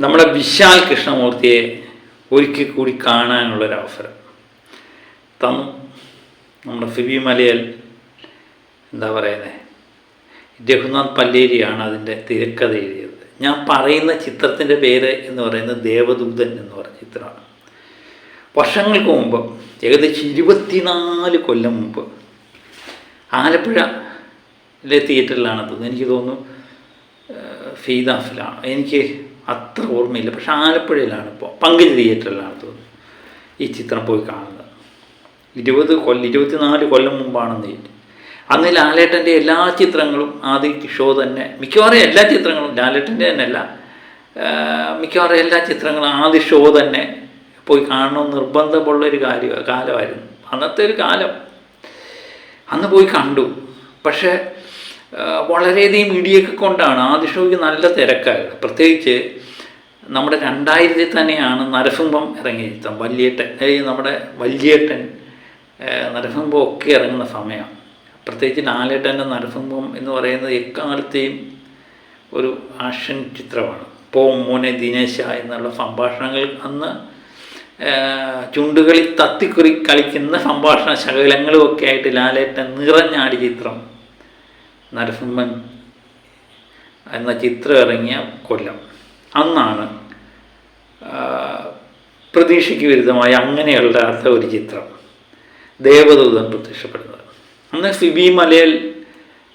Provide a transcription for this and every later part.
നമ്മുടെ വിശാൽ കൃഷ്ണമൂർത്തിയെ ഒരിക്കൽ കൂടി കാണാനുള്ളൊരവസരം. തന്നു നമ്മുടെ ഫിബി മലയൽ എന്താ പറയുന്നത് രഘുനാഥ് പല്ലേരിയാണ് അതിന്റെ തിരക്കഥ എഴുതിയത്. ഞാൻ പറയുന്ന ചിത്രത്തിന്റെ പേര് എന്ന് പറയുന്നത് ദേവദൂതൻ എന്ന് പറഞ്ഞ ചിത്രമാണ്. വർഷങ്ങൾക്ക് മുമ്പ് ഏകദേശം ഇരുപത്തിനാല് കൊല്ലം മുമ്പ് ആലപ്പുഴയിലെ തിയേറ്ററിലാണ് തോന്നുന്നത് എനിക്ക് തോന്നുന്നു ഫീദാഫിലാണ് എനിക്ക് അത്ര ഓർമ്മയില്ല. പക്ഷെ ആലപ്പുഴയിലാണ് ഇപ്പോൾ പങ്കജ് തിയേറ്ററിലാണ് തോന്നുന്നു ഈ ചിത്രം പോയി കാണുന്നത്. ഇരുപത് കൊല്ലം ഇരുപത്തിനാല് കൊല്ലം മുമ്പാണെന്ന് ചോദിച്ചു അന്ന് ലാലേട്ടന്റെ എല്ലാ ചിത്രങ്ങളും ആദ്യ ഷോ തന്നെ മിക്കവാറും എല്ലാ ചിത്രങ്ങളും ലാലേട്ടന്റെ തന്നെ അല്ല മിക്കവാറും എല്ലാ ചിത്രങ്ങളും ആദ്യ ഷോ തന്നെ പോയി കാണണമെന്ന് നിർബന്ധമുള്ളൊരു കാര്യ കാലമായിരുന്നു. അന്നത്തെ ഒരു കാലം. അന്ന് പോയി കണ്ടു. പക്ഷേ വളരെയധികം ഇടിയൊക്കെ കൊണ്ടാണ് ആദ്യ ഷോയ്ക്ക് നല്ല തിരക്കായത്. പ്രത്യേകിച്ച് നമ്മുടെ രണ്ടായിരത്തിൽ തന്നെയാണ് നരസിംഹം ഇറങ്ങിയ ചിത്രം. വല്യേട്ടൻ നമ്മുടെ വല്യേട്ടൻ നരസിംഹം ഒക്കെ ഇറങ്ങുന്ന സമയമാണ്. പ്രത്യേകിച്ച് ലാലേട്ടന്റെ നരസിംഹം എന്ന് പറയുന്നത് എക്കാലത്തെയും ഒരു ആക്ഷൻ ചിത്രമാണ്. പോ മോനെ ദിനേശ എന്നുള്ള സംഭാഷണങ്ങൾ അന്ന് ചുണ്ടുകളിൽ തത്തിക്കുറി കളിക്കുന്ന സംഭാഷണ ശകലങ്ങളും ഒക്കെ ആയിട്ട് ലാലേട്ടൻ നിറഞ്ഞാടി ചിത്രം. നരസിംഹൻ എന്ന ചിത്രം ഇറങ്ങിയ കൊല്ലം. അന്നാണ് പ്രതീക്ഷയ്ക്ക് വിരുദ്ധമായി അങ്ങനെയല്ലാത്ത ഒരു ചിത്രം ദേവദൂതൻ പ്രത്യക്ഷപ്പെടുന്നത്. അന്ന് സിബി മലയൽ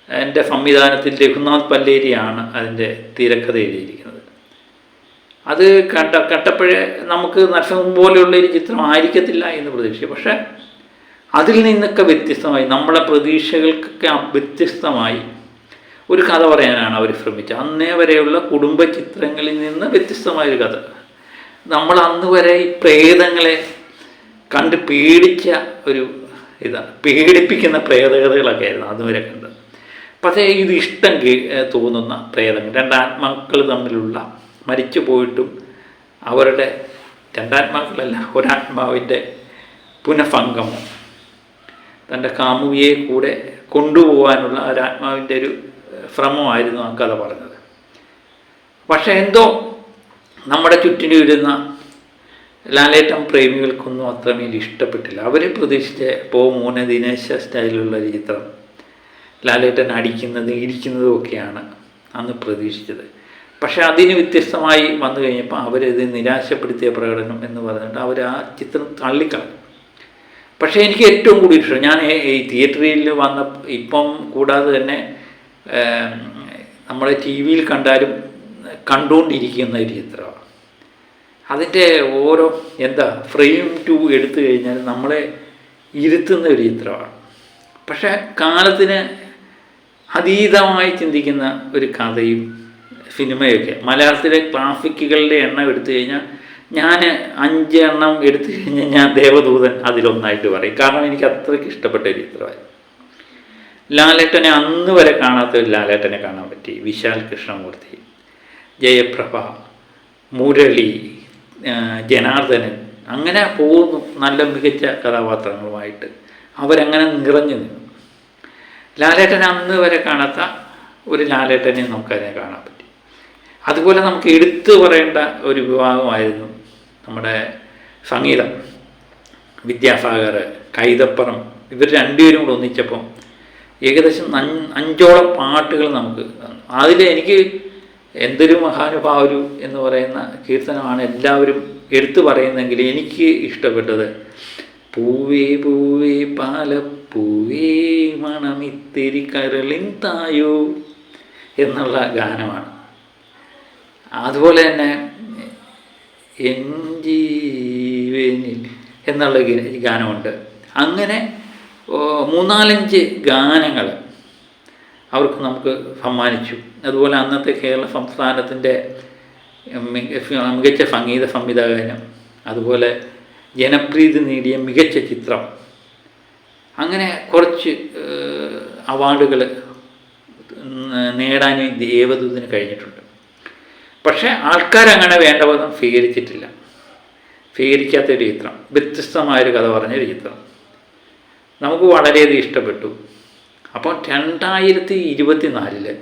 എന്റെ സംവിധാനത്തിൽ രഘുനാഥ് പല്ലേരിയാണ് അതിന്റെ തിരക്കഥ എഴുതിയിരിക്കുന്നത്. അത് കണ്ട കണ്ടപ്പോഴേ നമുക്ക് നരസിംഹം പോലെയുള്ള ഒരു ചിത്രം ആയിരിക്കത്തില്ല എന്ന് പ്രതീക്ഷിച്ചു. പക്ഷേ അതിൽ നിന്നൊക്കെ വ്യത്യസ്തമായി നമ്മളെ പ്രതീക്ഷകൾക്കൊക്കെ വ്യത്യസ്തമായി ഒരു കഥ പറയാനാണ് അവർ ശ്രമിച്ചത്. അന്നേ വരെയുള്ള കുടുംബ ചിത്രങ്ങളിൽ നിന്ന് വ്യത്യസ്തമായൊരു കഥ. നമ്മൾ അന്ന് വരെ ഈ പ്രേതങ്ങളെ കണ്ട് പേടിച്ച ഒരു ഇതാണ്. പേടിപ്പിക്കുന്ന പ്രേതകഥകളൊക്കെ ആയിരുന്നു അതുവരെ കണ്ടത്. പക്ഷേ ഇത് ഇഷ്ടം തോന്നുന്ന പ്രേതങ്ങൾ. രണ്ടാത്മാക്കൾ തമ്മിലുള്ള മരിച്ചു പോയിട്ടും അവരുടെ രണ്ടാത്മാക്കളല്ല ഒരാത്മാവിന്റെ പുനഃഭംഗമം തന്റെ കാമുകിയെ കൂടെ കൊണ്ടുപോകാനുള്ള ഒരാത്മാവിന്റെ ഒരു ശ്രമമായിരുന്നു ആ കഥ പറഞ്ഞത്. പക്ഷേ എന്തോ നമ്മുടെ ചുറ്റിനും ഇരുന്ന ലാലേട്ടൻ പ്രേമികൾക്കൊന്നും അത്രമേൽ ഇഷ്ടപ്പെട്ടില്ല. അവർ പ്രതീക്ഷിച്ച പോ മൂന്ന് ദിനേശ സ്റ്റൈലുള്ള ഒരു ചിത്രം ലാലേട്ടൻ അടിക്കുന്നതും ഇരിക്കുന്നതും ഒക്കെയാണ് അന്ന് പ്രതീക്ഷിച്ചത്. പക്ഷേ അതിന് വ്യത്യസ്തമായി വന്നു കഴിഞ്ഞപ്പോൾ അവരത് നിരാശപ്പെടുത്തിയ പ്രകടനം എന്ന് പറഞ്ഞിട്ട് അവർ ആ ചിത്രം തള്ളിക്കളഞ്ഞു. പക്ഷേ എനിക്ക് ഏറ്റവും കൂടി ഇഷ്ടം. ഞാൻ ഈ- തിയേറ്ററിൽ വന്ന ഇപ്പം കൂടാതെ തന്നെ നമ്മൾ ടി വിയിൽ കണ്ടാലും കണ്ടുകൊണ്ടിരിക്കുന്ന ഒരു ചിത്രമാണ് അതിന്റെ ഓരോ എന്താ ഫ്രെയിം ടു എടുത്തു കഴിഞ്ഞാൽ നമ്മളെ ഇരുത്തുന്ന ഒരു ചിത്രമാണ്. പക്ഷേ കാലത്തിന് അതീതമായി ചിന്തിക്കുന്ന ഒരു കഥയും സിനിമയൊക്കെ മലയാളത്തിലെ ക്ലാസിക്കുകളുടെ എണ്ണം എടുത്തു കഴിഞ്ഞാൽ ഞാൻ അഞ്ച് എണ്ണം എടുത്തു കഴിഞ്ഞാൽ ഞാൻ ദേവദൂതൻ അതിലൊന്നായിട്ട് പറയും. കാരണം എനിക്ക് അത്രയ്ക്ക് ഇഷ്ടപ്പെട്ട ഒരു ചിത്രമായിരുന്നു ലാലേട്ടനെ അന്ന് വരെ കാണാത്ത ഒരു ലാലേട്ടനെ കാണാൻ പറ്റി. വിശാൽ കൃഷ്ണമൂർത്തി ജയപ്രഭ മുരളി ജനാർദ്ദനൻ അങ്ങനെ പോകുന്നു നല്ല മികച്ച കഥാപാത്രങ്ങളുമായിട്ട് അവരങ്ങനെ നിറഞ്ഞു നിന്നു. ലാലേട്ടനെ അന്ന് വരെ കാണാത്ത ഒരു ലാലേട്ടനെ നമുക്കതിനെ കാണാൻ പറ്റി. അതുപോലെ നമുക്ക് എടുത്തു പറയേണ്ട ഒരു വിഭാഗമായിരുന്നു നമ്മുടെ സംഗീതം വിദ്യാസാഗർ കൈതപ്പുറം ഇവർ രണ്ടുപേരും കൂടെ ഒന്നിച്ചപ്പം ഏകദേശം അഞ്ചോളം പാട്ടുകൾ നമുക്ക് അതിൽ എനിക്ക് എന്തൊരു മഹാനുഭാവരു എന്ന് പറയുന്ന കീർത്തനമാണ് എല്ലാവരും എടുത്തു പറയുന്നെങ്കിൽ എനിക്ക് ഇഷ്ടപ്പെട്ടത്. പൂവേ പൂവേ പാലപ്പൂവേ മണമിത്തിരി കരളിൻ തായോ എന്നുള്ള ഗാനമാണ്. അതുപോലെ തന്നെ എൻ ജീവനിൽ എന്നുള്ള ഗാനമുണ്ട്. അങ്ങനെ മൂന്നാലഞ്ച് ഗാനങ്ങൾ അവർക്ക് നമുക്ക് സമ്മാനിച്ചു. അതുപോലെ അന്നത്തെ കേരള സംസ്ഥാനത്തിന്റെ മിക- മികച്ച സംഗീത സംവിധായകനും അതുപോലെ ജനപ്രീതി നേടിയ മികച്ച ചിത്രം. അങ്ങനെ കുറച്ച് അവാർഡുകൾ നേടാൻ ദേവദൂതിന് കഴിഞ്ഞിട്ടുണ്ട്. പക്ഷേ ആൾക്കാരങ്ങനെ വേണ്ട വിധം സ്വീകരിച്ചിട്ടില്ല. സ്വീകരിക്കാത്തൊരു ചിത്രം വ്യത്യസ്തമായൊരു കഥ പറഞ്ഞൊരു ചിത്രം. നമുക്ക് വളരെയധികം ഇഷ്ടപ്പെട്ടു. അപ്പോൾ രണ്ടായിരത്തി ഇരുപത്തി നാലിൽ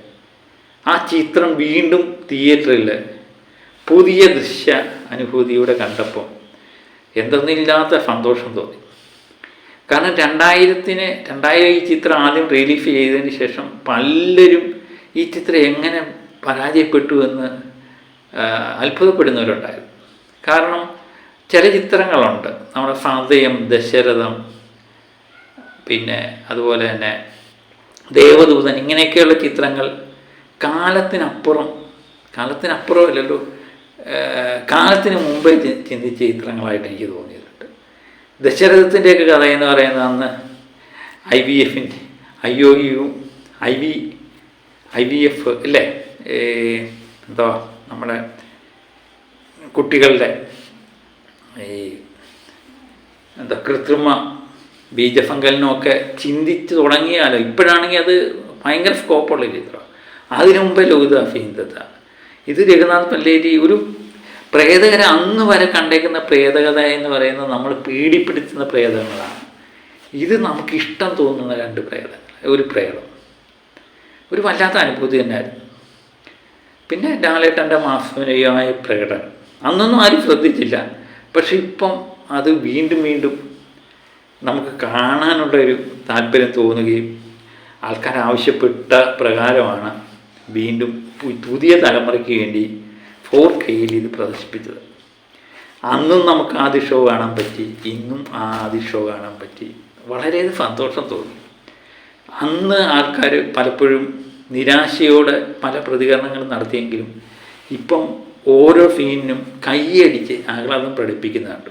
ആ ചിത്രം വീണ്ടും തിയേറ്ററിൽ പുതിയ ദൃശ്യ അനുഭൂതിയുടെ കണ്ടപ്പോൾ എന്തെന്നില്ലാത്ത സന്തോഷം തോന്നി. കാരണം രണ്ടായിരത്തിന് രണ്ടായിരം ഈ ചിത്രം ആദ്യം റിലീഫ് ചെയ്തതിന് ശേഷം പലരും ഈ ചിത്രം എങ്ങനെ പരാജയപ്പെട്ടു എന്ന് അത്ഭുതപ്പെടുന്നവരുണ്ടായിരുന്നു. കാരണം ചില ചിത്രങ്ങളുണ്ട്. നമ്മുടെ സതയം ദശരഥം പിന്നെ അതുപോലെ തന്നെ ദേവദൂതൻ ഇങ്ങനെയൊക്കെയുള്ള ചിത്രങ്ങൾ കാലത്തിനപ്പുറം കാലത്തിനപ്പുറം അല്ലല്ലോ കാലത്തിന് മുമ്പേ ചിന്തിച്ച ചിത്രങ്ങളായിട്ട് എനിക്ക് തോന്നിയിട്ടുണ്ട്. ദശരഥത്തിന്റെയൊക്കെ കഥ എന്ന് പറയുന്നത് അന്ന് ഐ വി എഫിന്റെ I O U I V I V F അല്ലേ? എന്താ? നമ്മുടെ കുട്ടികളുടെ ഈ എന്താ കൃത്രിമ ബീജസങ്കലനമൊക്കെ ചിന്തിച്ച് തുടങ്ങിയാലോ? ഇപ്പോഴാണെങ്കിൽ അത് ഭയങ്കര സ്കോപ്പുള്ള ചിത്രം അതിനു മുമ്പേ ലോകിതാഫീന്തത ഇത് രഘുനാഥ് പല്ലേരി ഒരു പ്രേതകരെ അന്ന് വരെ കണ്ടേക്കുന്ന പ്രേതകഥ എന്ന് പറയുന്നത് നമ്മൾ പീഡിപ്പിടുത്തുന്ന പ്രേതങ്ങളാണ്. ഇത് നമുക്ക് ഇഷ്ടം തോന്നുന്ന രണ്ട് പ്രേതങ്ങൾ ഒരു പ്രേതം. ഒരു വല്ലാത്ത അനുഭൂതി തന്നെയായിരുന്നു. പിന്നെ ലാലേട്ടന്റെ മാസ്മരീയമായ പ്രകടനം. അന്നൊന്നും ആരും ശ്രദ്ധിച്ചില്ല. പക്ഷെ ഇപ്പം അത് വീണ്ടും വീണ്ടും നമുക്ക് കാണാനുള്ള ഒരു താല്പര്യം തോന്നുകയും ആൾക്കാർ ആവശ്യപ്പെട്ട പ്രകാരമാണ് വീണ്ടും പുതിയ തലമുറയ്ക്ക് വേണ്ടി ഫോർ കെയിൽ ഇത് പ്രദർശിപ്പിച്ചത്. അന്നും നമുക്ക് ആദ്യ ഷോ കാണാൻ പറ്റി ഇന്നും ആ ആദ്യ ഷോ കാണാൻ പറ്റി. വളരെ സന്തോഷം തോന്നി. അന്ന് ആൾക്കാർ പലപ്പോഴും നിരാശയോടെ പല പ്രതികരണങ്ങളും നടത്തിയെങ്കിലും ഇപ്പം ഓരോ ഫീനിനും കൈയടിച്ച് ആഹ്ലാദം പ്രകടിപ്പിക്കുന്നുണ്ട്.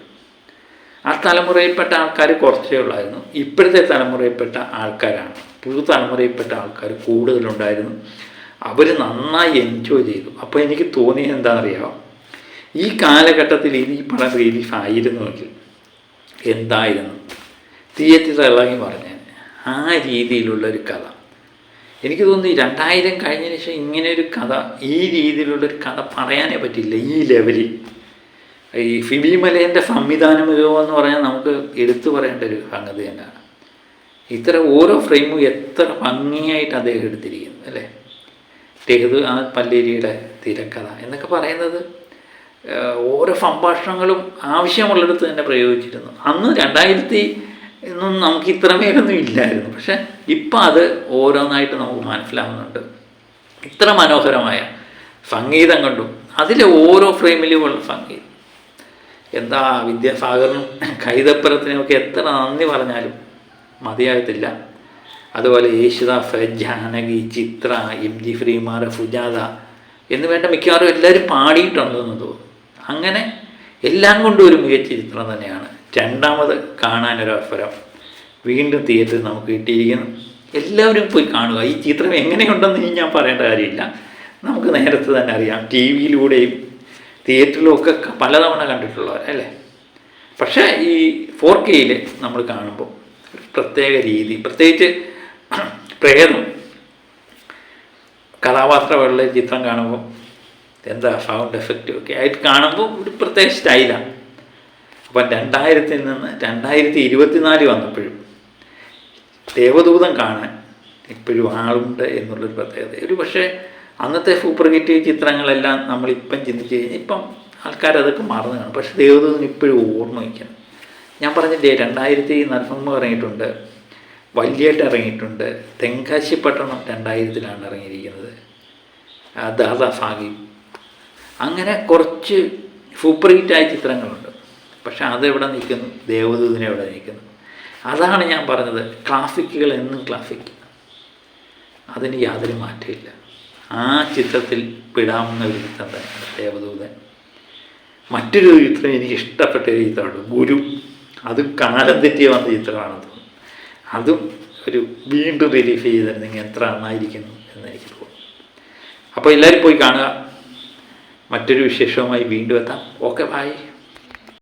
ആ തലമുറയിൽപ്പെട്ട ആൾക്കാർ കുറച്ചേ ഉള്ളായിരുന്നു. ഇപ്പോഴത്തെ തലമുറയിൽപ്പെട്ട ആൾക്കാരാണ്. പുതുതലമുറയിൽപ്പെട്ട ആൾക്കാർ കൂടുതലുണ്ടായിരുന്നു. അവർ നന്നായി എൻജോയ് ചെയ്തു. അപ്പോൾ എനിക്ക് തോന്നിയത് എന്താണെന്നറിയാമോ ഈ കാലഘട്ടത്തിൽ ഇനി പണം റിലീഫ് ആയിരുന്നുവെങ്കിൽ എന്തായിരുന്നു? തിയേറ്ററിൽ ഇളകി പറഞ്ഞാൽ ആ രീതിയിലുള്ളൊരു കഥ. എനിക്ക് തോന്നുന്നു രണ്ടായിരം കഴിഞ്ഞതിന് ശേഷം ഇങ്ങനെ ഒരു കഥ ഈ രീതിയിലുള്ളൊരു കഥ പറയാനേ പറ്റില്ല ഈ ലെവലിൽ. ഈ ഫിബി മലേന്റെ സംവിധാന മികവ് എന്ന് പറഞ്ഞാൽ നമുക്ക് എടുത്തു പറയേണ്ട ഒരു സംഗതി തന്നെയാണ് ഇത്ര ഓരോ ഫ്രെയിമും എത്ര ഭംഗിയായിട്ട് അദ്ദേഹം എടുത്തിരിക്കുന്നു അല്ലേ? രഘു ആ പല്ലേരിയുടെ തിരക്കഥ എന്നൊക്കെ പറയുന്നത് ഓരോ സംഭാഷണങ്ങളും ആവശ്യമുള്ളിടത്ത് തന്നെ പ്രയോഗിച്ചിരുന്നു. അന്ന് രണ്ടായിരത്തി ഒന്നും നമുക്ക് ഇത്രമേലൊന്നും ഇല്ലായിരുന്നു. പക്ഷെ ഇപ്പം അത് ഓരോന്നായിട്ട് നമുക്ക് മനസ്സിലാവുന്നുണ്ട്. ഇത്ര മനോഹരമായ സംഗീതം കണ്ടും അതിലെ ഓരോ ഫ്രെയിമിലുമുള്ള സംഗീതം. എന്താ വിദ്യാസാഗറിനും കൈതപ്പുറത്തിനുമൊക്കെ എത്ര നന്ദി പറഞ്ഞാലും മതിയായിട്ടില്ല. അതുപോലെ യേശുദാസ് ജാനകി ചിത്ര എം ജി ശ്രീമാർ സുജാത എന്ന് വേണ്ട മിക്കവാറും എല്ലാവരും പാടിയിട്ടുണ്ടെന്ന് തോന്നുന്നു. അങ്ങനെ എല്ലാം കൊണ്ടും ഒരു മികച്ച ചിത്രം തന്നെയാണ്. രണ്ടാമത് കാണാനൊരു അവസരം. വീണ്ടും തിയേറ്ററിൽ നമുക്ക് കിട്ടിയിരിക്കുന്നു. എല്ലാവരും പോയി കാണുക. ഈ ചിത്രം എങ്ങനെയുണ്ടെന്ന് ഇനി ഞാൻ പറയേണ്ട കാര്യമില്ല. നമുക്ക് നേരത്തെ തന്നെ അറിയാം. ടി വിയിലൂടെയും തിയേറ്ററിലും ഒക്കെ പലതവണ കണ്ടിട്ടുള്ളവർ അല്ലേ? പക്ഷേ ഈ ഫോർ കെയിൽ നമ്മൾ കാണുമ്പോൾ പ്രത്യേക രീതി പ്രത്യേകിച്ച് പ്രേതം കഥാപാത്രമുള്ള ചിത്രം കാണുമ്പോൾ എന്താ സൗണ്ട് എഫക്റ്റ് ഒക്കെ ആയിട്ട് കാണുമ്പോൾ ഒരു പ്രത്യേക സ്റ്റൈലാണ് അപ്പം രണ്ടായിരത്തിൽ നിന്ന് രണ്ടായിരത്തി ഇരുപത്തിനാല് വന്നപ്പോഴും ദേവദൂതം കാണാൻ ഇപ്പോഴും ആളുണ്ട് എന്നുള്ളൊരു പ്രത്യേകത. ഒരു പക്ഷേ അന്നത്തെ സൂപ്പർ ഹിറ്റ് ചിത്രങ്ങളെല്ലാം നമ്മളിപ്പം ചിന്തിച്ച് കഴിഞ്ഞാൽ ഇപ്പം ആൾക്കാരതൊക്കെ മറന്നു കാണും. പക്ഷേ ദേവദൂതൻ ഇപ്പോഴും ഓർമ്മ വയ്ക്കണം. ഞാൻ പറഞ്ഞില്ലേ രണ്ടായിരത്തി നരസിംഹ ഇറങ്ങിയിട്ടുണ്ട് വലിയായിട്ട് ഇറങ്ങിയിട്ടുണ്ട് തെങ്കാശി പട്ടണം രണ്ടായിരത്തിലാണ് ഇറങ്ങിയിരിക്കുന്നത്. ദാദാ സാഹിബ് അങ്ങനെ കുറച്ച് സൂപ്പർ ചിത്രങ്ങളുണ്ട്. പക്ഷെ അതെവിടെ നിൽക്കുന്നു? ദേവദൂതിനെ എവിടെ നിൽക്കുന്നു? അതാണ് ഞാൻ പറഞ്ഞത്. ക്ലാസിക്കുകൾ എന്നും ക്ലാസിക്. അതിന് യാതൊരു മാറ്റമില്ല. ആ ചിത്രത്തിൽ പെടാവുന്ന ഒരു ചിത്രം തന്നെയാണ് ദേവദൂതൻ. മറ്റൊരു ചിത്രം എനിക്ക് ഇഷ്ടപ്പെട്ട ഒരു ചിത്രമുണ്ട്. ഗുരു. അത് കാലം തെറ്റിയ വന്ന ചിത്രമാണെന്ന് തോന്നുന്നു അതും ഒരു വീണ്ടും റിലീഫ് ചെയ്തിരുന്നെങ്കിൽ എത്ര നന്നായിരിക്കുന്നു എന്ന് എനിക്ക് തോന്നുന്നു. അപ്പോൾ എല്ലാവരും പോയി കാണുക. മറ്റൊരു വിശേഷവുമായി വീണ്ടും എത്താം. Okay bye